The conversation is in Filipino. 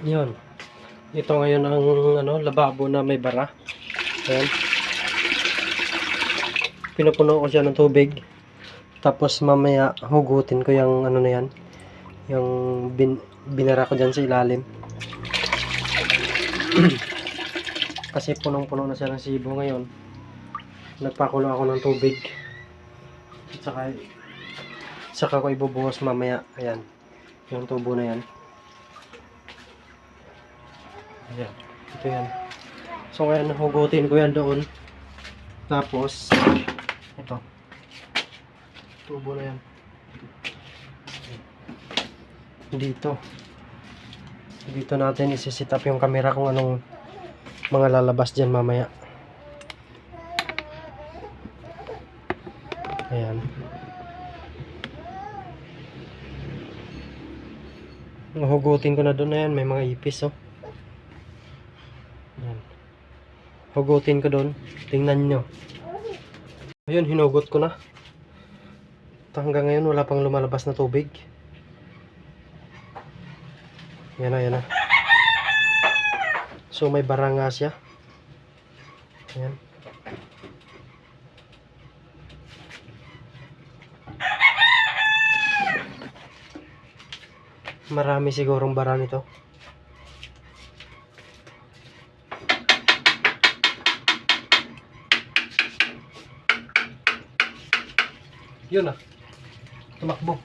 Yun. Ito ngayon ang ano, lababo na may bara. Ayan. Pinupuno ko siya ng tubig. Tapos mamaya hugutin ko yung ano na yan. Yung bin, binara ko dyan sa ilalim. Kasi punong-puno na siya ng sibo ngayon. Nagpakulo ako ng tubig. At saka, saka ko ibubuhos mamaya. Ayan. Yung tubo na yan. Ayan. Ito yan. So ngayon, hugutin ko yan doon. Tapos, ito. Tubo na yan. Dito. Dito natin isi-set up yung camera kung anong mga lalabas dyan mamaya. Ayan. Hugutin ko na doon na yan. May mga ipis, oh. Ayan. Hugutin ko doon. Tingnan nyo. Ayun, hinugot ko na. At hanggang ngayon, wala pang lumalabas na tubig. Yan na, yan na. So, may bara nga siya. Ayan. Marami sigurong bara nito. Yun ah. Tumakbo.